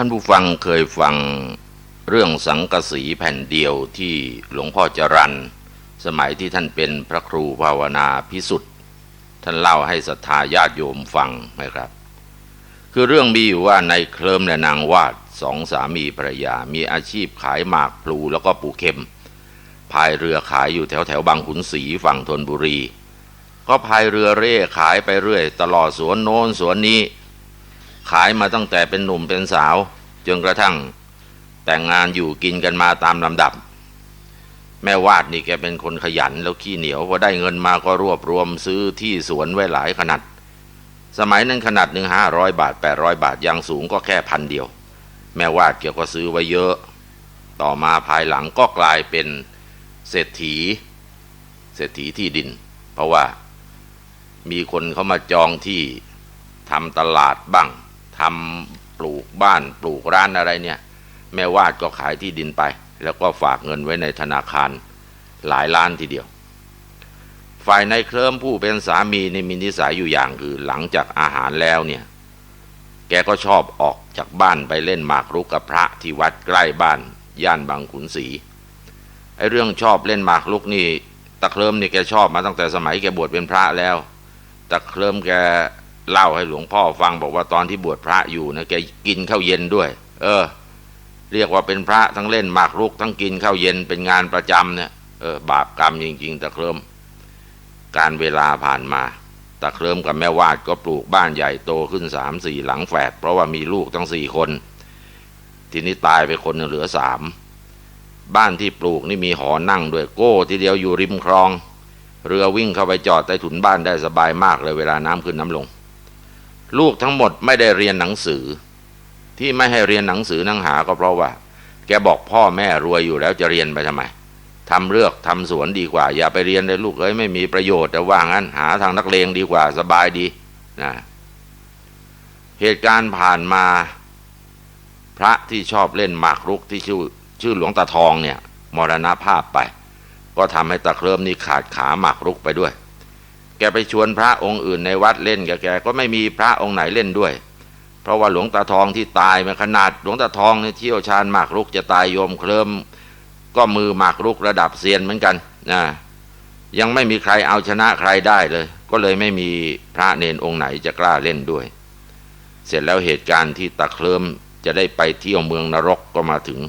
ท่านผู้ฟังเคยฟังเรื่องสังกสีแผ่นเดียวที่หลวงพ่อจรันสมัยที่ท่านเป็นพระครูภาวนาพิสุทธิ์ท่านเล่าให้ศรัทธาญาติโยมฟังไหมครับ คือเรื่องมีอยู่ว่าในเคลิมและนางวาดสองสามีภรรยา มีอาชีพขายหมากพลูแล้วก็ปูเข็มพายเรือขายอยู่แถวแถวบางขุนศรีฝั่งธนบุรี ก็พายเรือเร่ขายไปเรื่อย ตลอดสวนโน้นสวนนี้ ขายมาตั้งแต่เป็นหนุ่มเป็นสาว จนกระทั่งแต่งงานอยู่กินกันมาตามลำดับ แม่วาดนี่แกเป็นคนขยันแล้วขี้เหนียวพอได้เงินมาก็รวบรวมซื้อที่สวนไว้หลายขนาด สมัยนั้นขนาดหนึ่งห้าร้อยบาทแปดร้อยบาทยังสูงก็แค่พันเดียว แม่วาดแกก็ซื้อไว้เยอะ ต่อมาภายหลังก็กลายเป็นเศรษฐี เศรษฐีที่ดิน เพราะว่ามีคนเขามาจองที่ทำตลาดบ้าง ทำปลูกบ้านปลูกร้านอะไรเนี่ย แม่วาดก็ขายที่ดินไป แล้วก็ฝากเงินไว้ในธนาคารหลายล้านทีเดียว ฝ่ายในเคลิ้มผู้เป็นสามีในมีนิสัยอยู่อย่างคือหลังจากอาหารแล้วเนี่ย แกก็ชอบออกจากบ้านไปเล่นหมากรุกกับพระที่วัดใกล้บ้าน ย่านบางขุนศรีไอ้เรื่องชอบเล่นหมากรุกนี่ตะเคลิมนี่แกชอบมาตั้งแต่สมัยแกบวชเป็นพระแล้วตะเคลิมแก เล่าให้หลวงพ่อฟังบอกว่าตอนที่บวชพระอยู่นะแกกินข้าวเย็นด้วย เออ เรียกว่าเป็นพระทั้งเล่นหมากรุกทั้งกินข้าวเย็นเป็นงานประจำเนี่ยเออบาปกรรมจริง ๆตะเคลิมการเวลาผ่านมาตะเคลิมกับแม่วาดก็ปลูกบ้านใหญ่โตขึ้นสามสี่หลังแฝดเพราะว่ามีลูกทั้งสี่คน ทีนี้ตายไปคนหนึ่งเหลือสามบ้านที่ปลูกนี่มีหอนั่งด้วยโก้ทีเดียวอยู่ริมคลอง เรือวิ่งเข้าไปจอดใต้ถุนบ้านได้สบายมากเลยเวลาน้ำขึ้นน้ำลง ลูกทั้งหมดไม่ได้เรียนหนังสือ ที่ไม่ให้เรียนหนังสือนังหาก็เพราะว่า แกบอกพ่อแม่รวยอยู่แล้วจะเรียนไปทำไมทำเลือกทำสวนดีกว่า อย่าไปเรียนเลยลูกเอ้ยไม่มีประโยชน์แต่ว่างั้นหาทางนักเลงดีกว่าสบายดีนะเหตุการณ์ผ่านมาพระที่ชอบเล่นหมากรุกที่ชื่อชื่อหลวงตาทองเนี่ยมรณภาพไป ก็ทำให้ตะเคริมนี่ขาดขาหมากรุกไปด้วย แกไปชวนพระองค์อื่นในวัดเล่นแกแกก็ไม่มีพระองค์ไหนเล่นด้วย เพราะว่าหลวงตาทองที่ตายมาขนาดหลวงตาทองเนี่ยเที่ยวชาญหมากรุกจะตายโยมเคลิมก็มือหมากรุกระดับเซียนเหมือนกันนะยังไม่มีใครเอาชนะใครได้เลย ก็เลยไม่มีพระเนนองค์ไหนจะกล้าเล่นด้วย เสร็จแล้วเหตุการณ์ที่ตะเคลิมจะได้ไปเที่ยวเมืองนรกก็มาถึง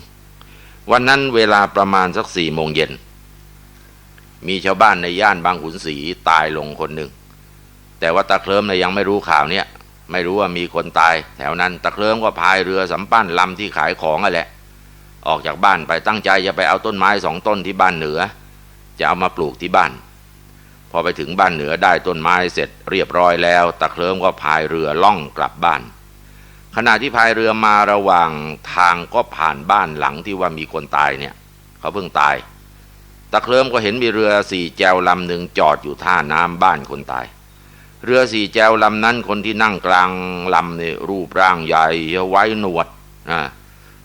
วันนั้นเวลาประมาณสักสี่โมงเย็น มีชาวบ้านในย่านบางขุนศรีตายลงคนหนึ่ง แต่ว่าตะเคลิมเนี่ยยังไม่รู้ข่าวเนี้ยไม่รู้ว่ามีคนตาย แถวนั้นตะเคลิมก็พายเรือสำปั้นลำที่ขายของอะแหละ ออกจากบ้านไปตั้งใจจะไปเอาต้นไม้สองต้นที่บ้านเหนือ จะเอามาปลูกที่บ้าน พอไปถึงบ้านเหนือได้ต้นไม้เสร็จเรียบร้อยแล้ว ตะเคลิมก็พายเรือล่องกลับบ้าน ขณะที่พายเรือมาระหว่างทางก็ผ่านบ้านหลังที่ว่ามีคนตายเนี่ย เขาเพิ่งตาย ตะเคลิมก็เห็นมีเรือสี่แจวลำหนึ่งจอดอยู่ท่าน้ำบ้านคนตาย เรือสี่แจวลำนั้นคนที่นั่งกลางลำนี่รูปร่างใหญ่ไว้หนวดอ่า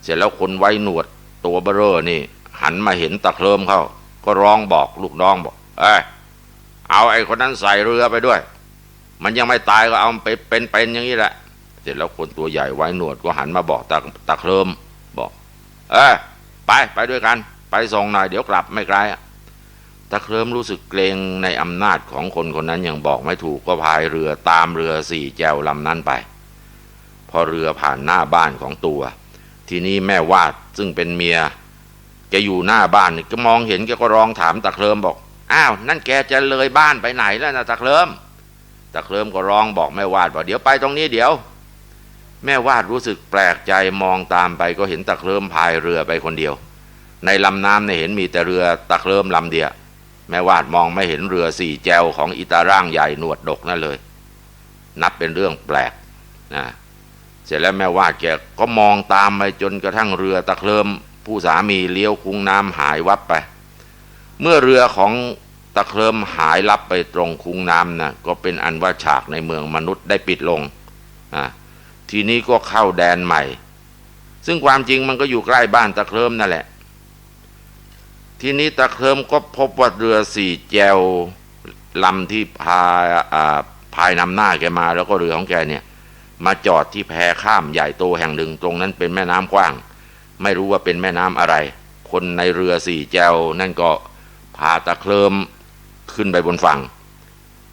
เสร็จแล้วคนไว้หนวดตัวเบอร์นี่ หันมาเห็นตะเคลิมเข้าก็ร้องบอกลูกน้องบอกเอ้ยเอาไอ้คนนั้นใส่เรือไปด้วย มันยังไม่ตายก็เอาไปเป็นเป็นอย่างนี้แหละเสร็จแล้วคนตัวใหญ่ไว้หนวดก็หันมาบอกตะตะเคลิมบอก เออไปไปด้วยกัน ไปส่งหน่อยเดี๋ยวกลับไม่ไกลอะตะเคลิมรู้สึกเกรงในอำนาจของคนคนนั้นยังบอกไม่ถูกก็พายเรือตามเรือสี่แจวลำนั้นไป พอเรือผ่านหน้าบ้านของตัว ทีนี้แม่วาดซึ่งเป็นเมียแกอยู่หน้าบ้านก็มองเห็นแกก็ร้องถามตะเคลิมบอกอ้าวนั่นแกจะเลยบ้านไปไหนแล้วนะตะเคลิมตะเคลิมก็ร้องบอกแม่วาดบอกเดี๋ยวไปตรงนี้เดี๋ยว แม่วาดรู้สึกแปลกใจมองตามไปก็เห็นตะเคลิมพายเรือไปคนเดียว ในลำน้ำเนี่ยเห็นมีแต่เรือตะเคลิมลำเดียวแม่วาดมองไม่เห็นเรือสี่แจวของอิตาร่างใหญ่หนวดดกนั่นเลย นับเป็นเรื่องแปลกนะเสร็จแล้วแม่วาดแกก็มองตามไปจนกระทั่งเรือตะเคลิมผู้สามีเลี้ยวคุ้งน้ำหายวับไป เมื่อเรือของตะเคลิมหายลับไปตรงคุ้งน้ำนะก็เป็นอันว่าฉากในเมืองมนุษย์ได้ปิดลงอ่าทีนี้ก็เข้าแดนใหม่ ซึ่งความจริงมันก็อยู่ใกล้บ้านตะเคลิมนั่นแหละ ทีนี้ตะเคิมก็พบว่าเรือสี่แจวลำที่พาพายนำหน้าแกมาแล้วก็เรือของแกเนี่ย มาจอดที่แพข้ามใหญ่โตแห่งหนึ่งตรงนั้นเป็นแม่น้ำกว้าง ไม่รู้ว่าเป็นแม่น้ำอะไร คนในเรือสี่แจวนั่นก็พาตะเคลิมขึ้นไปบนฝั่ง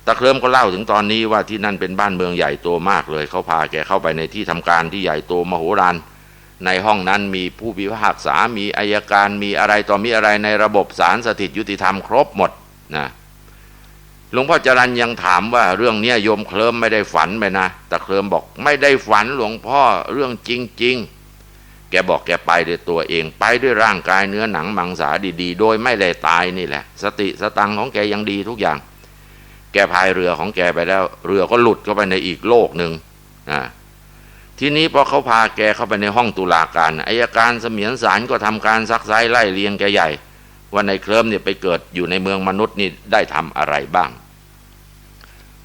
ตะเคลิมก็เล่าถึงตอนนี้ว่าที่นั่นเป็นบ้านเมืองใหญ่โตมากเลย เขาพาแกเข้าไปในที่ทำการที่ใหญ่โตมโหฬาร ในห้องนั้นมีผู้พิพากษา มีอายการ มีอะไรต่อมีอะไรในระบบศาลสถิตยุติธรรมครบหมดนะหลวงพ่อจรันยังถามว่าเรื่องเนี้ยโยมเคลิมไม่ได้ฝันไปนะ แต่เคลิมบอกไม่ได้ฝันหลวงพ่อเรื่องจริง ๆ แกบอกแกไปด้วยตัวเอง ไปด้วยร่างกายเนื้อหนังมังสาดีๆ โดยไม่ได้ตายนี่แหละ สติสตังของแกยังดีทุกอย่าง แกพายเรือของแกไปแล้ว เรือก็หลุดเข้าไปในอีกโลกหนึ่งอ่า ทีนี้พอเขาพาแกเข้าไปในห้องตุลาการอายการเสมียนสารก็ทำการซักไซไล่เลียงแกใหญ่ ว่าในเคลิมเนี่ยไปเกิดอยู่ในเมืองมนุษย์นี่ได้ทำอะไรบ้าง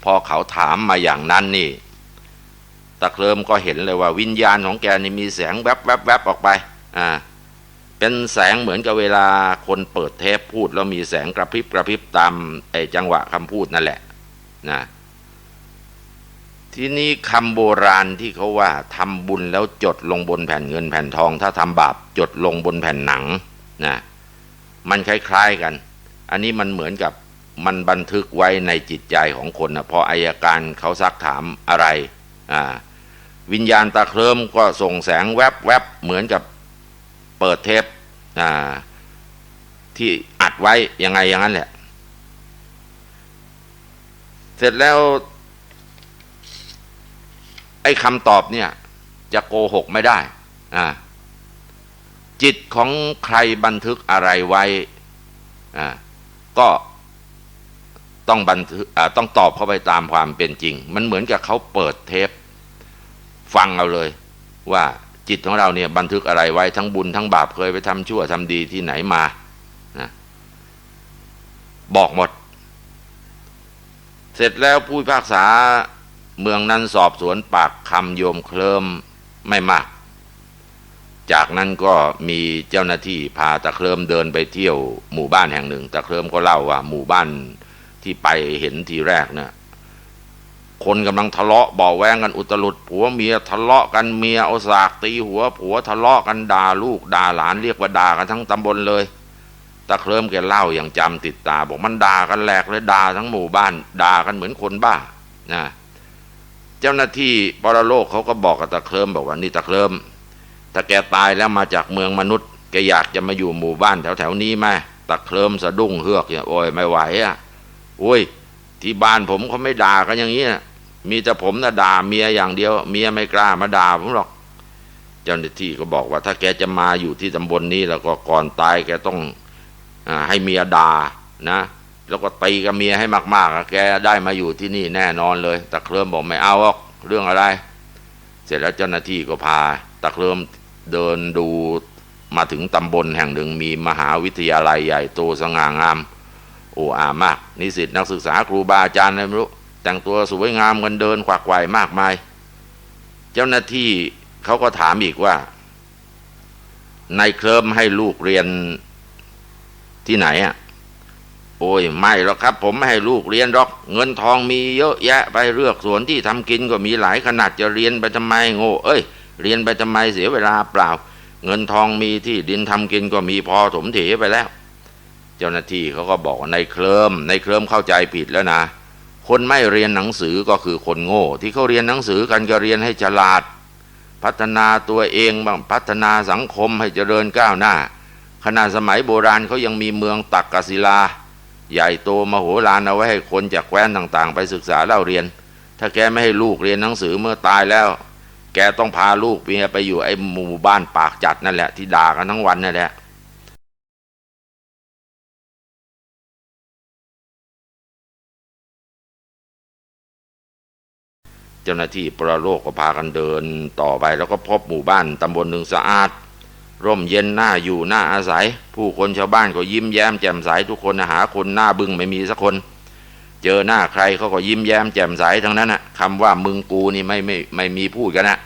พอเขาถามมาอย่างนั้นนี่ตะเคลิมก็เห็นเลยว่าวิญญาณของแกนี่มีแสงแวบแวบแวบออกไปอ่าเป็นแสงเหมือนกับเวลาคนเปิดเทปพูดแล้วมีแสงกระพริบกระพริบตามไอจังหวะคำพูดนั่นแหละนะ ทีนี้คำโบราณที่เขาว่าทำบุญแล้วจดลงบนแผ่นเงินแผ่นทอง ถ้าทำบาปจดลงบนแผ่นหนังนะมันคล้ายๆกัน อันนี้มันเหมือนกับมันบันทึกไว้ในจิตใจของคนนะพออายการเขาซักถามอะไรอ่าวิญญาณตาเคลิมก็ส่งแสงแวบแวบเหมือนกับเปิดเทปอ่าที่อัดไว้ยังไงอย่างนั้นแหละ เสร็จแล้ว ไอ้คำตอบเนี่ย จะโกหกไม่ได้อ่าจิตของใครบันทึกอะไรไว้อ่าก็ต้องบันทึกอ่าต้องตอบเข้าไปตามความเป็นจริง มันเหมือนกับเขาเปิดเทป ฟังเอาเลย ว่าจิตของเราเนี่ยบันทึกอะไรไว้ทั้งบุญทั้งบาปเคยไปทำชั่วทำดีที่ไหนมานะบอกหมด เสร็จแล้วผู้พิพากษา เมืองนั้นสอบสวนปากคำโยมเคลิมไม่มาก จากนั้นก็มีเจ้าหน้าที่พาตะเคลิมเดินไปเที่ยวหมู่บ้านแห่งหนึ่งตะเคลิมก็เล่าว่าหมู่บ้านที่ไปเห็นทีแรกเนี่ยคนกำลังทะเลาะบาะแวงกันอุตลุดผัวเมียทะเลาะกันเมียเอาสากตีหัวผัวทะเลาะกันด่าลูกด่าหลานเรียกว่าด่ากันทั้งตำบลเลยตะเคลิมแกเล่าอย่างจำติดตา บอกมันด่ากันแหลกเลยด่าทั้งหมู่บ้านด่ากันเหมือนคนบ้านะ เจ้าหน้าที่ปรโลกเขาก็บอกกับตะเคลิมบอกว่านี่ตะเคลิมถ้าแกตายแล้วมาจากเมืองมนุษย์แกอยากจะมาอยู่หมู่บ้านแถวแถวนี้ไหมตะเคลิมสะดุ้งเฮือกเนี่ยโอ้ยไม่ไหวอะโอ้ย ที่บ้านผมเขาไม่ด่ากันอย่างนี้นะมีแต่ผมนะด่าเมียอย่างเดียว เมียไม่กล้ามาด่าผมหรอก เจ้าหน้าที่ก็บอกว่า ถ้าแกจะมาอยู่ที่ตำบลนนี้แล้วก็ก่อนตายแกต้องอให้เมียด่านะ แล้วก็ตีกับเมียให้มากๆอะแกได้มาอยู่ที่นี่แน่นอนเลยตะเคลิมบอกไม่เอาหรอกเรื่องอะไร เสร็จแล้วเจ้าหน้าที่ก็พาตะเคลิมเดินดูมาถึงตำบลแห่งหนึ่งมีมหาวิทยาลัยใหญ่โตสง่างาม โอ้อามาก นิสิตนักศึกษาครูบาอาจารย์อะไรไม่รู้ แต่งตัวสวยงามกันเดินขวักไขว่มากมาย เจ้าหน้าที่เขาก็ถามอีกว่า ในเคลิมให้ลูกเรียนที่ไหนอะ โอ้ยไม่หรอกครับ ผมไม่ให้ลูกเรียนหรอก เงินทองมีเยอะแยะไปเลือกสวนที่ทำกินก็มีหลายขนาดจะเรียนไปทำไมโง่เอ้ย เรียนไปทำไมเสียเวลาเปล่า เงินทองมีที่ดินทำกินก็มีพอถมเถไปแล้ว เจ้าหน้าที่เขาก็บอกในเคลิมในเคลิมเข้าใจผิดแล้วนะ คนไม่เรียนหนังสือก็คือคนโง่ ที่เขาเรียนหนังสือกันก็เรียนให้ฉลาด พัฒนาตัวเองบ้างพัฒนาสังคมให้เจริญก้าวหน้าขนาดสมัยโบราณเขายังมีเมืองตักกศิลา ใหญ่โตมโหฬารเอาไว้ให้คนจากแคว้นต่างๆ ไปศึกษาเล่าเรียน ถ้าแกไม่ให้ลูกเรียนหนังสือเมื่อตายแล้ว แกต้องพาลูกเมียไปอยู่ไอ้หมู่บ้านปากจัดนั่นแหละที่ด่ากันทั้งวันนั่นแหละเจ้าหน้าที่ประโลกก็พากันเดินต่อไปแล้วก็พบหมู่บ้านตำบลหนึ่งสะอาด ร่มเย็นหน่าอยู่หน่าอาศัย ผู้คนชาวบ้านก็ยิ้มแย้มแจ่มใสทุกคนหาคนหน้าบึ้งไม่มีสักคน เจอหน้าใครเขาก็ยิ้มแย้มแจ่มใสทั้งนั้นนะคำว่ามึงกูนี่ไม่ไม่ไม่มีพูดกันนะ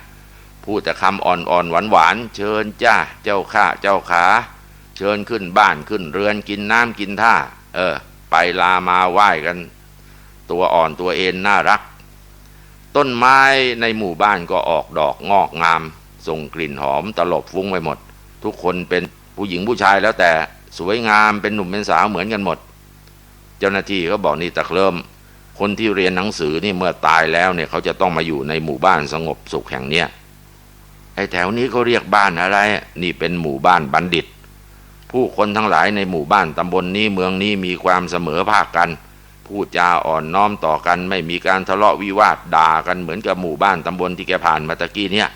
พูดแต่คำอ่อนๆหวานๆเชิญจ้าเจ้าข้าเจ้าขา เชิญขึ้นบ้านขึ้นเรือนกินน้ำกินท่า เออ ไปลามาไหว้กัน ตัวอ่อนตัวเอ็นน่ารัก ต้นไม้ในหมู่บ้านก็ออกดอกงอกงาม ส่งกลิ่นหอมตลบฟุ้งไปหมด ทุกคนเป็นผู้หญิงผู้ชายแล้วแต่สวยงามเป็นหนุ่มเป็นสาวเหมือนกันหมด เจ้าหน้าที่ก็บอกนี่ตะเคลิมคนที่เรียนหนังสือนี่เมื่อตายแล้วเนี่ยเขาจะต้องมาอยู่ในหมู่บ้านสงบสุขแห่งเนี้ยไอ้แถวนี้เขาเรียกบ้านอะไร นี่เป็นหมู่บ้านบัณฑิต ผู้คนทั้งหลายในหมู่บ้านตำบลนนี้เมืองนี้มีความเสมอภาคกัน พูดจาอ่อนน้อมต่อกัน ไม่มีการทะเลาะวิวาทด่ากันเหมือนกับหมู่บ้านตำบลที่แกผ่านมาตะกี้เนี่ย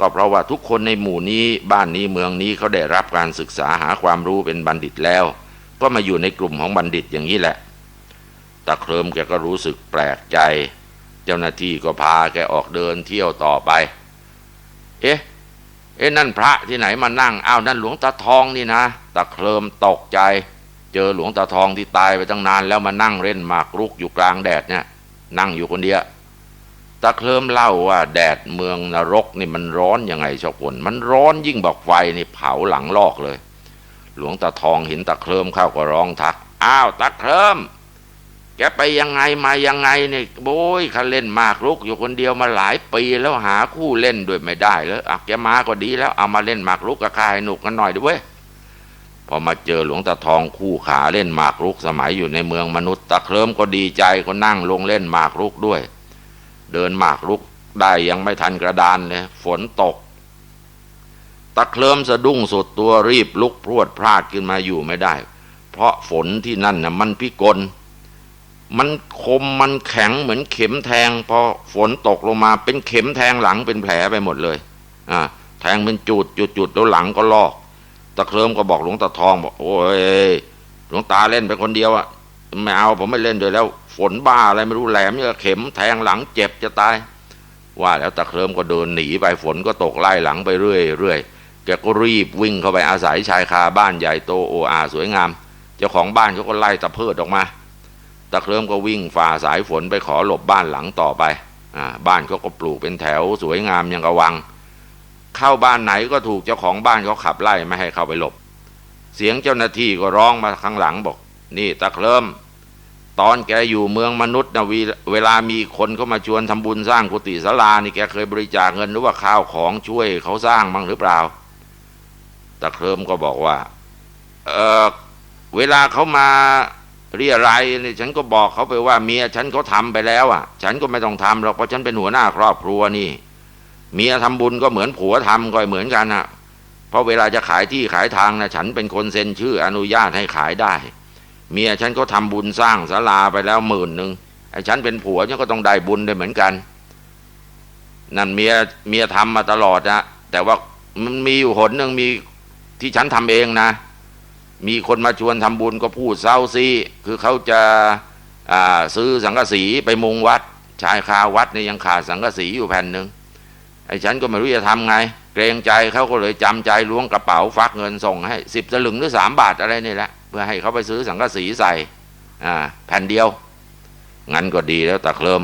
ก็เพราะว่าทุกคนในหมู่นี้บ้านนี้เมืองนี้เขาได้รับการศึกษาหาความรู้เป็นบัณฑิตแล้ว ก็มาอยู่ในกลุ่มของบัณฑิตอย่างนี้แหละตาเคลิมแกก็รู้สึกแปลกใจ เจ้าหน้าที่ก็พาแกออกเดินเที่ยวต่อไป เอ๊ะเอ๊ะนั่นพระที่ไหนมานั่งอ้าวนั่นหลวงตาทองนี่นะตาเคลิมตกใจ เจอหลวงตาทองที่ตายไปตั้งนานแล้วมานั่งเล่นหมากรุกอยู่กลางแดดเนี่ยนั่งอยู่คนเดียว ตาเคลิมเล่าว่าแดดเมืองนรกนี่มันร้อนยังไงชอบคนมันร้อนยิ่งบอกไฟนี่เผาหลังลอกเลย หลวงตาทองเห็นตาเคลิมเข้าก็ร้องทัก อ้าวตาเคลิมแกไปยังไงมายังไงเนี่ยโบยเขาเล่นหมากรุกอยู่คนเดียวมาหลายปีแล้วหาคู่เล่นด้วยไม่ได้แล้วอะแกมาก็ดีแล้วเอามาเล่นหมากรุกกับข้าให้หนุกกันหน่อยด้วยพอมาเจอหลวงตาทองคู่ขาเล่นหมากรุกสมัยอยู่ในเมืองมนุษย์ตะเคลิมก็ดีใจก็นั่งลงเล่นหมากรุกด้วย เดินหมากรุกได้ยังไม่ทันกระดานเลยฝนตก ตะเคลิมสะดุ้งสุดตัวรีบลุกพรวดพลาดขึ้นมาอยู่ไม่ได้ เพราะฝนที่นั่นน่ะมันพิกล มันคมมันแข็งเหมือนเข็มแทง พอฝนตกลงมาเป็นเข็มแทงหลังเป็นแผลไปหมดเลยอ่าแทงเป็นจุดจุดจุดแล้วหลังก็ลอก ตะเคลิมก็บอกหลวงตาทองบอกโอ้ยหลวงตาเล่นไปคนเดียวอะไม่เอาผมไม่เล่นด้วยแล้ว ฝนบ้าอะไรไม่รู้แหลมเนี่ยเข็มแทงหลังเจ็บจะตาย ว่าแล้วตะเคลิมก็เดินหนีไปฝนก็ตกไล่หลังไปเรื่อยเรื่อยแกก็รีบวิ่งเข้าไปอาศัยชายคาบ้านใหญ่โตโออาสวยงาม เจ้าของบ้านเขาก็ไล่ตะเพิดออกมา ตะเคลิมก็วิ่งฝ่าสายฝนไปขอหลบบ้านหลังต่อไปอ่าบ้านเขาก็ปลูกเป็นแถวสวยงามย่างกระวัง เข้าบ้านไหนก็ถูกเจ้าของบ้านเขาขับไล่ไม่ให้เข้าไปหลบ เสียงเจ้าหน้าที่ก็ร้องมาข้างหลังบอก นี่ตะเคลิม ตอนแกอยู่เมืองมนุษย์นะวเวลามีคนเข้ามาชวนทำบุญสร้างกุฏิศาลานี่แกเคยบริจาคเงินหรือว่าข้าวของช่วยเขาสร้างบ้างหรือเปล่าตะเคลิมก็บอกว่า เออเวลาเขามาเรียรายนี่ยฉันก็บอกเขาไปว่าเมียฉันเขาทำไปแล้วอะ ฉันก็ไม่ต้องทำหรอกเพราะฉันเป็นหัวหน้าครอบครัวนี่ เมียทำบุญก็เหมือนผัวทำก็เหมือนกันนะเพราะเวลาจะขายที่ขายทางนะฉันเป็นคนเซ็นชื่ออนุญาตให้ขายได้ เมียฉันก็ทำบุญสร้างศาลาไปแล้วหมื่นหนึ่งไอ้ฉันเป็นผัวฉันก็ต้องได้บุญด้วยเหมือนกัน นั่นเมียเมียทำมาตลอดนะแต่ว่ามันมีอยู่หนหนึ่งมีที่ฉันทำเองนะ มีคนมาชวนทำบุญก็พูดเศร้าซีคือเขาจะอ่าซื้อสังกะสีไปมุงวัด ชายคาวัดเนี่ยยังขาดสังกะสีอยู่แผ่นหนึ่งไอ้ฉันก็ไม่รู้จะทำไง เกรงใจเขาก็เลยจำใจล้วงกระเป๋าฟักเงินส่งให้สิบสลึงหรือสามบาทอะไรนี่แหละ เพื่อให้เขาไปซื้อสังกะสีใส่แผ่นเดียว งั้นก็ดีแล้วตะเคลิม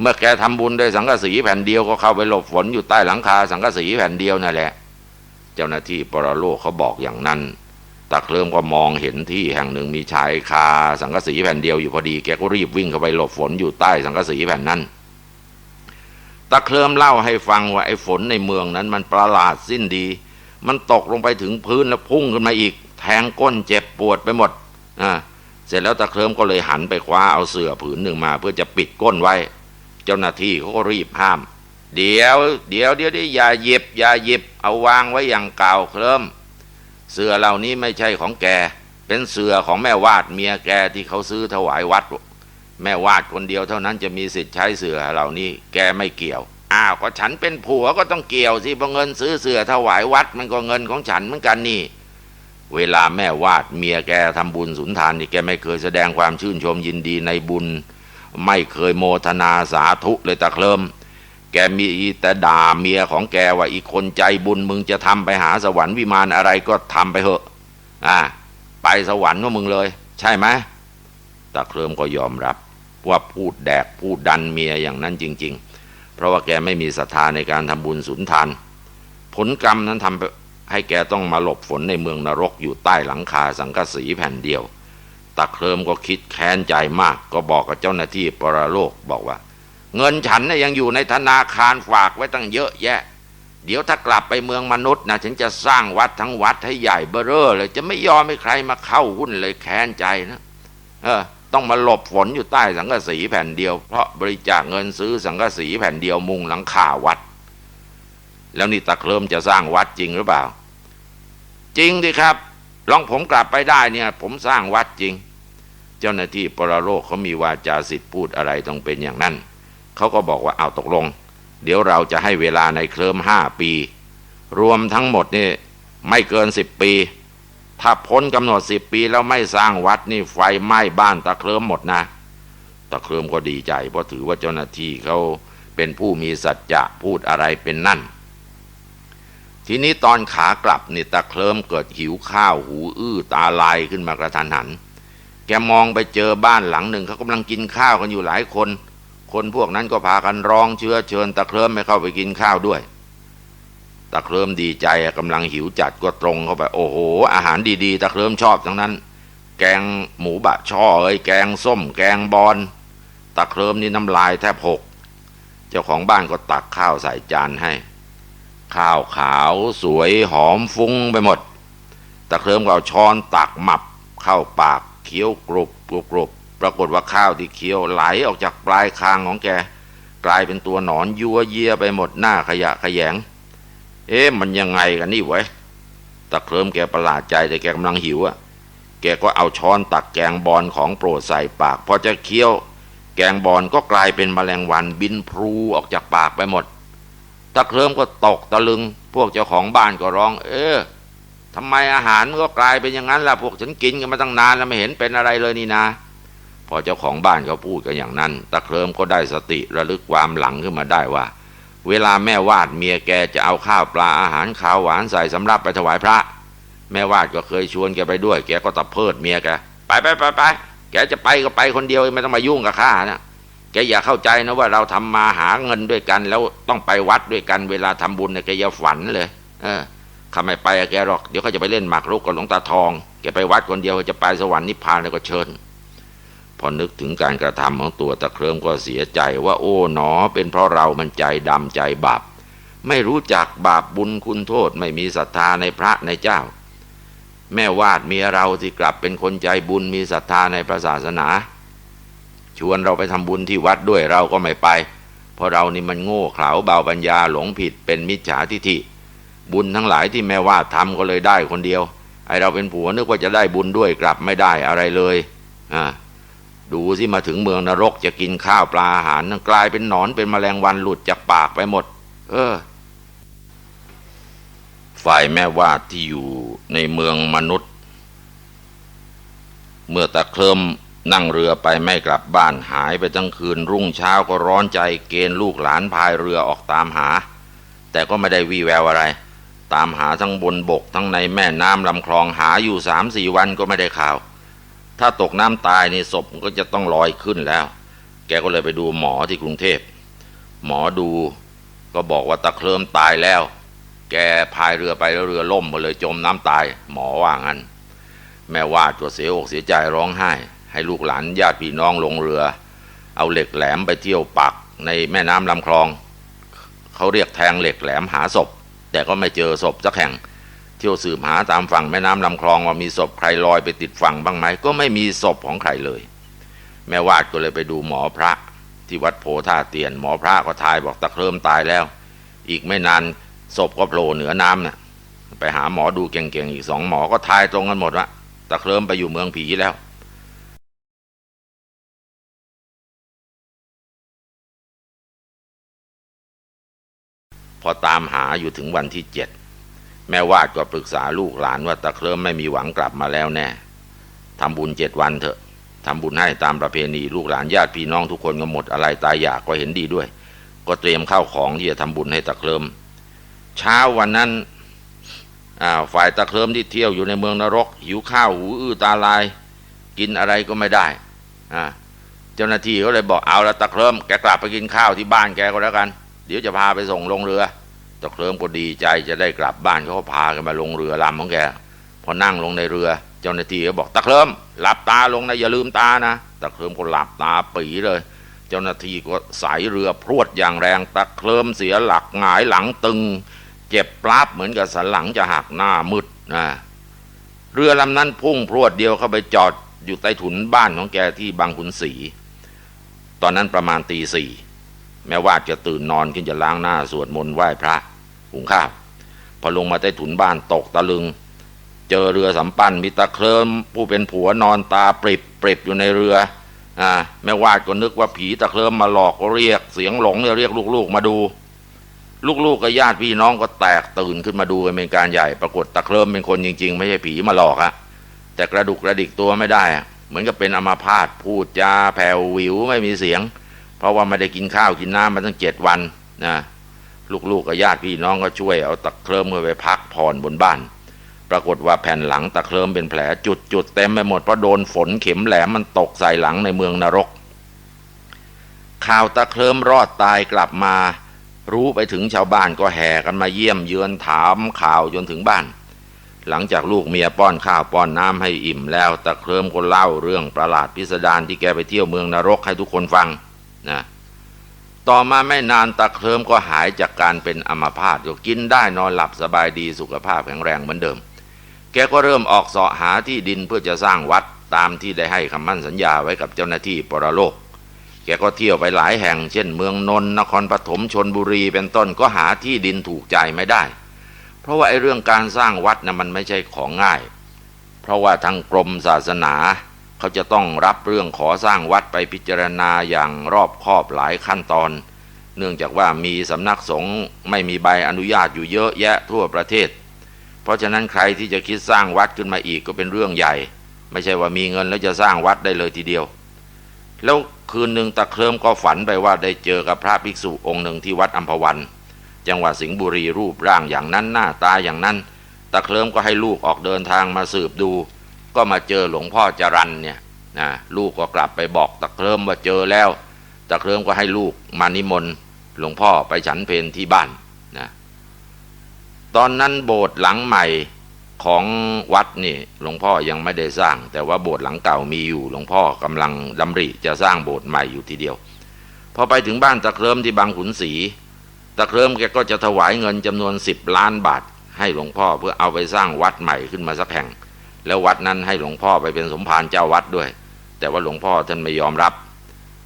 เมื่อแกทำบุญด้วยสังกะสีแผ่นเดียวก็เข้าไปหลบฝนอยู่ใต้หลังคาสังกะสีแผ่นเดียวนั่นแหละ เจ้าหน้าที่ปรโลกเขาบอกอย่างนั้นตะเคลิมก็มองเห็นที่แห่งหนึ่งมีชายคาสังกะสีแผ่นเดียวอยู่พอดีแกก็รีบวิ่งเข้าไปหลบฝนอยู่ใต้สังกะสีแผ่นนั้นตะเคลิมเล่าให้ฟังว่าไอ้ฝนในเมืองนั้นมันประหลาดสิ้นดี มันตกลงไปถึงพื้นแล้วพุ่งขึ้นมาอีก แทงก้นเจ็บ ปวดไปหมดอ่าเสร็จแล้วตะเคลิมก็เลยหันไปคว้าเอาเสื่อผืนหนึ่งมา เพื่อจะปิดก้นไว้ เจ้าหน้าที่เขาก็รีบห้าม เดี๋ยว เดี๋ยวเดี๋ยวดี๋ยวอย่าหยิบอย่าหยิบเอาวางไว้อย่างเก่าเคลิมเสื่อเหล่านี้ไม่ใช่ของแก เป็นเสื่อของแม่วาดเมียแกที่เขาซื้อถวายวัด แม่วาดคนเดียวเท่านั้นจะมีสิทธิ์ใช้เสือเหล่านี้ แกไม่เกี่ยว อ้าวก็ฉันเป็นผัวก็ต้องเกี่ยวสิเพราะเงินซื้อเสือถวายวัด มันก็เงินของฉันเหมือนกันนี่ เวลาแม่วาดเมียแกทำบุญสุนทานนี่แกไม่เคยแสดงความชื่นชมยินดีในบุญ ไม่เคยโมทนาสาธุเลยตะเคลิมแกมีแต่ด่าเมียของแกว่าอีกคนใจบุญมึงจะทำไปหาสวรรค์วิมานอะไรก็ทำไปเถอะอ่าไปสวรรค์ก็มึงเลย ใช่ไหมตะเคลิมก็ยอมรับ ว่าพูดแดกพูดดันเมียอย่างนั้นจริง ๆ เพราะว่าแกไม่มีศรัทธาในการทำบุญสุนทาน ผลกรรมนั้นทำ ให้แกต้องมาหลบฝนในเมืองนรกอยู่ใต้หลังคาสังกะสีแผ่นเดียวตะเคลิมก็คิดแค้นใจมาก ก็บอกกับเจ้าหน้าที่ปรโลกบอกว่า เงินฉันน่ะยังอยู่ในธนาคารฝากไว้ตั้งเยอะแยะ เดี๋ยวถ้ากลับไปเมืองมนุษย์นะฉันจะสร้างวัดทั้งวัดให้ใหญ่เบ้อเร่อเลย จะไม่ยอมให้ใครมาเข้าหุ้นเลยแค้นใจนะ เออ ต้องมาหลบฝนอยู่ใต้สังกะสีแผ่นเดียวเพราะบริจาคเงินซื้อสังกะสีแผ่นเดียวมุงหลังคาวัด แล้วนี่ตะเคลิมจะสร้างวัดจริงหรือเปล่า จริงดิครับ ลองผมกลับไปได้เนี่ย ผมสร้างวัดจริง เจ้าหน้าที่ปรโรคเขามีวาจาสิทธิ์พูดอะไรต้องเป็นอย่างนั้นเขาก็บอกว่าเอาตกลง เดี๋ยวเราจะให้เวลาในเคลิมห้าปี รวมทั้งหมดนี่ไม่เกินสิบปี ถ้าพ้นกำหนดสิบปีแล้วไม่สร้างวัดนี่ไฟไหม้บ้านตะเคลิมหมดนะตะเคลิมก็ดีใจเพราะถือว่าเจ้าหน้าที่เขาเป็นผู้มีสัจจะพูดอะไรเป็นนั่น ทีนี้ตอนขากลับนี่ตะเคลิมเกิดหิวข้าวหูอื้อตาลายขึ้นมากระทันหัน แกมองไปเจอบ้านหลังหนึ่งเขากำลังกินข้าวกันอยู่หลายคน คนพวกนั้นก็พากันร้องเชื้อเชิญตะเคลิมให้เข้าไปกินข้าวด้วยตะเคลิมดีใจกำลังหิวจัดก็ตรงเข้าไปโอ้โห อาหารดีๆตะเคลิมชอบทั้งนั้น แกงหมูบะช่อเอ้ยแกงส้ม แกงบอลตะเคลิมนี่น้ำลายแทบหก เจ้าของบ้านก็ตักข้าวใส่จานให้ ข้าวขาวสวยหอมฟุ้งไปหมด ตะเคลิมก็เอาช้อนตักหมับ เข้าปากเคี้ยวกรุบกรุบกรุบปรากฏว่าข้าวที่เคี้ยวไหลออกจากปลายคางของแก กลายเป็นตัวหนอนยัวเยียไปหมดหน้าขยะขยง เอ๊ะมันยังไงกันนี่ไว้ตะเคลิมแกประหลาดใจแต่แกกำลังหิวอะแกก็เอาช้อนตักแกงบอลของโปรดใส่ปากพอจะเคี้ยว แกงบอลก็กลายเป็นแมลงวันบินพลูออกจากปากไปหมด ตะเคลิมก็ตกตะลึง พวกเจ้าของบ้านก็ร้อง เออทำไมอาหารมันก็กลายเป็นอย่างนั้นล่ะพวกฉันกินกันมาตั้งนานแล้วไม่เห็นเป็นอะไรเลยนี่นะพอเจ้าของบ้านเขาพูดกันอย่างนั้น ตะเคลิมก็ได้สติระลึกความหลังขึ้นมาได้ว่า เวลาแม่วาดเมียแกจะเอาข้าวปลาอาหารข้าวหวานใส่สำรับไปถวายพระ แม่วาดก็เคยชวนแกไปด้วย แกก็ตะเพิดเมียแกไปไปไปไปแกจะไปก็ไปคนเดียวไม่ต้องมายุ่งกับข้านะ แกอย่าเข้าใจนะว่าเราทำมาหาเงินด้วยกัน แล้วต้องไปวัดด้วยกันเวลาทำบุญเนี่ยแกอย่าฝันเลย เออข้าไม่ไปแกหรอกเดี๋ยวเขาจะไปเล่นหมากรุกกับหลวงตาทองแกไปวัดคนเดียวจะไปสวรรค์นิพพานแล้วก็เชิญ พอนึกถึงการกระทำของตัวตะเคริมก็เสียใจว่าโอ้หนอ เป็นเพราะเรามันใจดำใจบาปไม่รู้จักบาปบุญคุณโทษไม่มีศรัทธาในพระในเจ้า แม่วาดเมียเราที่กลับเป็นคนใจบุญมีศรัทธาในพระศาสนา ชวนเราไปทำบุญที่วัดด้วยเราก็ไม่ไป เพราะเรานี่มันโง่เขลาเบาปัญญาหลงผิดเป็นมิจฉาทิฐิ บุญทั้งหลายที่แม่วาดทำก็เลยได้คนเดียว ไอเราเป็นผัวนึกว่าจะได้บุญด้วยกลับไม่ได้อะไรเลยอ่าดูสิมาถึงเมืองนรกจะกินข้าวปลาอาหารกลายเป็นหนอนเป็นแมลงวันหลุดจากปากไปหมด เออ ฝ่ายแม่วาดที่อยู่ในเมืองมนุษย์ เมื่อตะเคลิม นั่งเรือไปไม่กลับบ้านหายไปทั้งคืน รุ่งเช้าก็ร้อนใจเกณฑ์ลูกหลานพายเรือออกตามหา แต่ก็ไม่ได้วี่แววอะไร ตามหาทั้งบนบกทั้งในแม่น้ำลำคลองหาอยู่สามสี่วันก็ไม่ได้ข่าว ถ้าตกน้ำตายในศพก็จะต้องลอยขึ้นแล้ว แกก็เลยไปดูหมอที่กรุงเทพ หมอดูก็บอกว่าตะเคลิมตายแล้ว แกพายเรือไปแล้วเรือล่มมาเลยจมน้ำตาย หมอว่างั้น แม่วาดก็เสียอกเสียใจร้องไห้ ให้ลูกหลานญาติพี่น้องลงเรือ เอาเหล็กแหลมไปเที่ยวปักในแม่น้ำลำคลอง เขาเรียกแทงเหล็กแหลมหาศพ แต่ก็ไม่เจอศพสักแห่ง เที่ยวสืบหาตามฝั่งแม่น้ำลำคลองว่ามีศพใครลอยไปติดฝั่งบ้างไหมก็ไม่มีศพของใครเลย แม่วาดก็เลยไปดูหมอพระที่วัดโพธาเตียน หมอพระก็ทายบอกตะเคริมตายแล้ว อีกไม่นานศพก็โผล่เหนือน้ำน่ะไปหาหมอดูเก่งๆอีกสองหมอก็ทายตรงกันหมดว่าตะเคริมไปอยู่เมืองผีแล้ว พอตามหาอยู่ถึงวันที่เจ็ดแม่วาดก็ปรึกษาลูกหลานว่าตะเคริมไม่มีหวังกลับมาแล้วแน่ทำบุญเจ็ดวันเถอะทำบุญให้ตามประเพณีลูกหลานญาติพี่น้องทุกคนก็หมดอะไรตายอยากก็เห็นดีด้วย ก็เตรียมข้าวของที่จะทำบุญให้ตะเคริมเช้าวันนั้นฝ่ายตะเคริมที่เที่ยวอยู่ในเมืองนรก หิวข้าวหูอื้อตาลาย กินอะไรก็ไม่ได้เจ้าหน้าที่ก็เลยบอกเอาละตะเคริมแกกลับไปกินข้าวที่บ้านแกก็แล้วกัน เดี๋ยวจะพาไปส่งลงเรือตะเคริมก็ดีใจจะได้กลับบ้านเขาก็พากันมาลงเรือลำของแกพอนั่งลงในเรือ เจ้าหน้าที่ก็บอกตะเคริมหลับตาลงนะอย่าลืมตานะตะเคริมก็หลับตาปีเลย เจ้าหน้าที่ก็สายเรือพรวดอย่างแรงตะเคลิมเสียหลักหงายหลังตึง เจ็บปลาบเหมือนกับสันหลังจะหักหน้ามืดนะเรือลำนั้นพุ่งพรวดเดียวเข้าไปจอดอยู่ใต้ถุนบ้านของแกที่บางขุนศรีตอนนั้นประมาณตีสี่ แม้ว่าจะตื่นนอนขึ้นจะล้างหน้าสวดมนต์ไหว้พระหุงข้าวพอลงมาใต้ถุนบ้านตกตะลึง เจอเรือสำปั้นมีตะเคลิมผู้เป็นผัวนอนตาปริบปริบอยู่ในเรืออ่าแม่วาดก็นึกว่าผีตะเคลิมมาหลอกก็เรียกเสียงหลงเนี่ยเรียกลูกๆมาดู ลูกๆกับญาติพี่น้องก็แตกตื่นขึ้นมาดูกันเป็นการใหญ่ปรากฏตะเคลิมเป็นคนจริง ๆ ไม่ใช่ผีมาหลอกอะแต่กระดุกกระดิกตัวไม่ได้ เหมือนกับเป็นอมาพาตพูดจาแผ่ววิวไม่มีเสียง เพราะว่าไม่ได้กินข้าวกินน้ำมาตั้งเจ็ดวันนะลูกๆกับญาติพี่น้องก็ช่วยเอาตะเคลิมไปพักผ่อนบนบ้าน ปรากฏว่าแผ่นหลังตะเคลิมเป็นแผลจุดๆเต็มไปหมดเพราะโดนฝนเข็มแหลมมันตกใส่หลังในเมืองนรก ข่าวตะเคลิมรอดตายกลับมา รู้ไปถึงชาวบ้านก็แห่กันมาเยี่ยมเยือนถามข่าวจนถึงบ้าน หลังจากลูกเมียป้อนข้าวป้อนน้ำให้อิ่มแล้วตะเคลิมก็เล่าเรื่องประหลาดพิสดารที่แกไปเที่ยวเมืองนรกให้ทุกคนฟัง นะต่อมาไม่นานตะเคลิมก็หายจากการเป็นอัมพาตก็กินได้นอนหลับสบายดีสุขภาพแข็งแรงเหมือนเดิม แกก็เริ่มออกเสาะหาที่ดินเพื่อจะสร้างวัดตามที่ได้ให้คำมั่นสัญญาไว้กับเจ้าหน้าที่ปรโลก แกก็เที่ยวไปหลายแห่ง เช่น เมืองนนท์นครปฐมชนบุรีเป็นต้นก็หาที่ดินถูกใจไม่ได้ เพราะว่าไอ้เรื่องการสร้างวัดนะ่ะมันไม่ใช่ของง่าย เพราะว่าทางกรมศาสนา เขาจะต้องรับเรื่องขอสร้างวัดไปพิจารณาอย่างรอบคอบหลายขั้นตอน เนื่องจากว่ามีสำนักสงฆ์ไม่มีใบอนุญาตอยู่เยอะแยะทั่วประเทศ เพราะฉะนั้นใครที่จะคิดสร้างวัดขึ้นมาอีกก็เป็นเรื่องใหญ่ ไม่ใช่ว่ามีเงินแล้วจะสร้างวัดได้เลยทีเดียว แล้วคืนหนึ่งตะเคลิมก็ฝันไปว่าได้เจอกับพระภิกษุองค์หนึ่งที่วัดอัมพวัน จังหวัดสิงห์บุรีรูปร่างอย่างนั้นหน้าตาอย่างนั้น ตะเคลิมก็ให้ลูกออกเดินทางมาสืบดู ก็มาเจอหลวงพ่อจรันเนี่ยนะลูกก็กลับไปบอกตะเคลิมว่าเจอแล้ว ตะเคลิมก็ให้ลูกมานิมนต์หลวงพ่อไปฉันเพลที่บ้านนะตอนนั้นโบสถ์หลังใหม่ของวัดนี่หลวงพ่อยังไม่ได้สร้าง แต่ว่าโบสถ์หลังเก่ามีอยู่หลวงพ่อกำลังดำริจะสร้างโบสถ์ใหม่อยู่ทีเดียวพอไปถึงบ้านตะเคลิมที่บางขุนศรีตะเคลิมแกก็จะถวายเงินจำนวนสิบล้านบาทให้หลวงพ่อเพื่อเอาไปสร้างวัดใหม่ขึ้นมาสักแห่ง แล้ววัดนั้นให้หลวงพ่อไปเป็นสมภารเจ้าวัดด้วย แต่ว่าหลวงพ่อท่านไม่ยอมรับ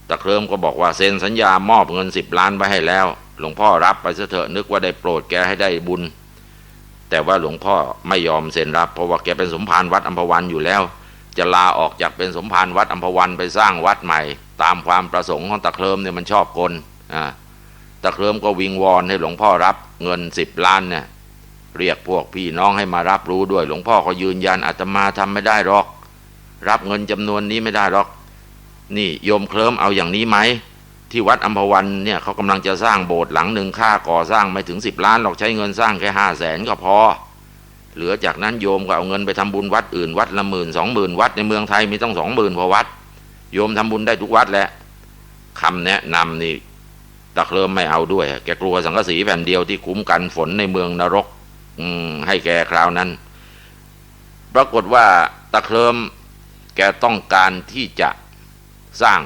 ตะเคลิมก็บอกว่าเซ็นสัญญามอบเงินสิบล้านไว้ให้แล้ว หลวงพ่อรับไปเสถอะนึกว่าได้โปรดแกให้ได้บุญ แต่ว่าหลวงพ่อไม่ยอมเซ็นรับ เพราะว่าแกเป็นสมภารวัดอัมพวันอยู่แล้ว จะลาออกจากเป็นสมภารวัดอัมพวันไปสร้างวัดใหม่ ตามความประสงค์ของตะเคลิมเนี่ยมันชอบกลอ่าตะเคลิมก็วิงวอนให้หลวงพ่อรับเงินสิบล้านเนี่ย เรียกพวกพี่น้องให้มารับรู้ด้วย หลวงพ่อก็ยืนยันอาตมาทำไม่ได้หรอก รับเงินจำนวนนี้ไม่ได้หรอก นี่โยมเคลิ้มเอาอย่างนี้ไหม ที่วัดอัมพวันเนี่ยเขากำลังจะสร้างโบสถ์หลังหนึ่งค่าก่อสร้างไม่ถึงสิบล้านหรอกใช้เงินสร้างแค่ห้าแสนก็พอ เหลือจากนั้นโยมก็เอาเงินไปทำบุญวัดอื่นวัดละหมื่นสองหมื่นวัดในเมืองไทยมีต้องสองหมื่นพอวัด โยมทำบุญได้ทุกวัดแหละคำแนะนำนี่ตะเคลิมไม่เอาด้วย แกกลัวสังกสีแผ่นเดียวที่คุ้มกันฝนในเมืองนรก ให้แกคราวนั้น ปรากฏว่าตะเคลิมแกต้องการที่จะสร้าง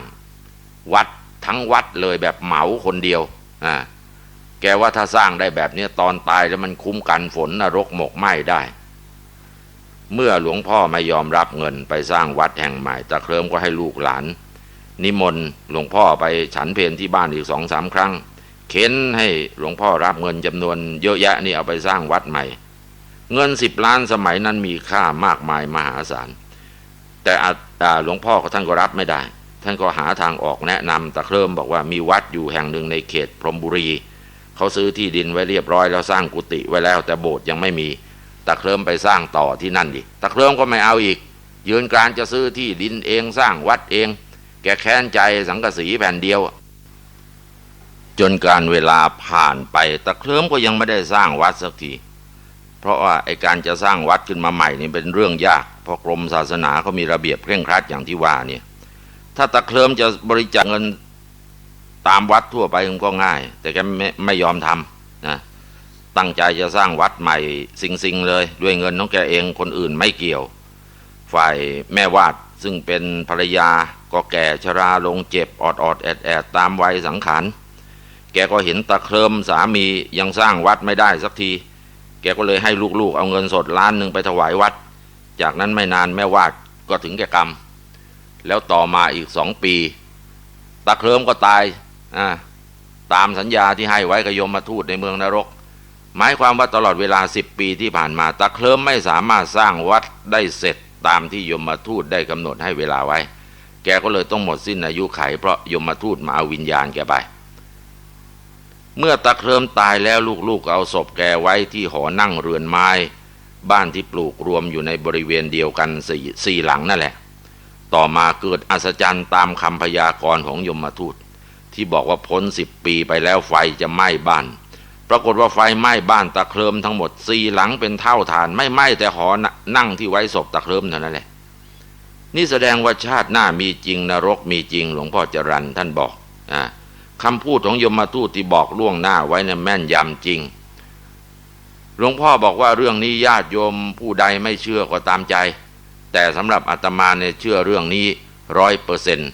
วัดทั้งวัดเลยแบบเหมาคนเดียวอ่าแกว่าถ้าสร้างได้แบบนี้ตอนตายแล้วมันคุ้มกันฝนนรกหมกไหม้ได้ เมื่อหลวงพ่อไม่ยอมรับเงินไปสร้างวัดแห่งใหม่ตะเคลิมก็ให้ลูกหลาน นิมนต์หลวงพ่อไปฉันเพลที่บ้านอีกสองสามครั้ง เค้นให้หลวงพ่อรับเงินจำนวนเยอะแยะนี่เอาไปสร้างวัดใหม่ เงินสิบล้านสมัยนั้นมีค่ามากมายมหาศาล แต่อาหลวงพ่อท่านก็รับไม่ได้ ท่านก็หาทางออกแนะนำตะเคลิมบอกว่ามีวัดอยู่แห่งหนึ่งในเขตพรมบุรี เขาซื้อที่ดินไว้เรียบร้อยแล้วสร้างกุฏิไว้แล้ว แต่โบสถ์ยังไม่มีตะเคลิมไปสร้างต่อที่นั่นดิตะเคลิมก็ไม่เอาอีก ยืนการจะซื้อที่ดินเองสร้างวัดเอง แกแค้นใจสังกสีแผ่นเดียว จนการเวลาผ่านไปตะเคลิมก็ยังไม่ได้สร้างวัดสักทีเพราะว่าไอการจะสร้างวัดขึ้นมาใหม่นี่เป็นเรื่องยากเพราะกรมศาสนาเขามีระเบียบเคร่งครัดอย่างที่ว่าเนี่ยถ้าตะเคลิมจะบริจาคเงินตามวัดทั่วไปมันก็ง่าย แต่แกไม่ไม่ยอมทำนะตั้งใจจะสร้างวัดใหม่สิงๆเลย ด้วยเงินของแกเองคนอื่นไม่เกี่ยว ฝ่ายแม่วาดซึ่งเป็นภรรยาก็แก่ชราลงเจ็บออดออดแอดแอดตามวัยสังขาร แกก็เห็นตะเคริมสามียังสร้างวัดไม่ได้สักที แกก็เลยให้ลูกๆ เอาเงินสดล้านหนึ่งไปถวายวัด จากนั้นไม่นานแม่วาดก็ถึงแกกรรม แล้วต่อมาอีกสองปี ตะเคริมก็ตายอ่าตามสัญญาที่ให้ไว้กับยมมาทูตในเมืองนรก หมายความว่าตลอดเวลาสิบปีที่ผ่านมาตะเคริมไม่สามารถสร้างวัดได้เสร็จตามที่ยมมาทูตได้กำหนดให้เวลาไว้ แกก็เลยต้องหมดสิ้นอายุไขเพราะยมมาทูตมาเอาวิญญาณแกไป เมื่อตะเคริมตายแล้วลูกๆเอาศพแกไว้ที่หอนั่งเรือนไม้ บ้านที่ปลูกรวมอยู่ในบริเวณเดียวกันสี่สี่หลังนั่นแหละ ต่อมาเกิดอัศจรรย์ตามคำพยากรณ์ของยมทูต ที่บอกว่าพ้นสิบปีไปแล้วไฟจะไหม้บ้าน ปรากฏว่าไฟไหม้บ้านตะเคริมทั้งหมดสี่หลังเป็นเท่าฐาน ไม่ไหม้แต่หอนั่งที่ไว้ศพตะเคริมเท่านั้นแหละ นี่แสดงว่าชาติหน้ามีจริงนรกมีจริงหลวงพ่อจรันท่านบอกอ่า คำพูดของยมทูตที่บอกล่วงหน้าไว้เนี่ยแม่นยำจริง หลวงพ่อบอกว่าเรื่องนี้ญาติโยมผู้ใดไม่เชื่อก็ตามใจ แต่สำหรับอาตมาเนี่ยเชื่อเรื่องนี้ร้อยเปอร์เซ็นต์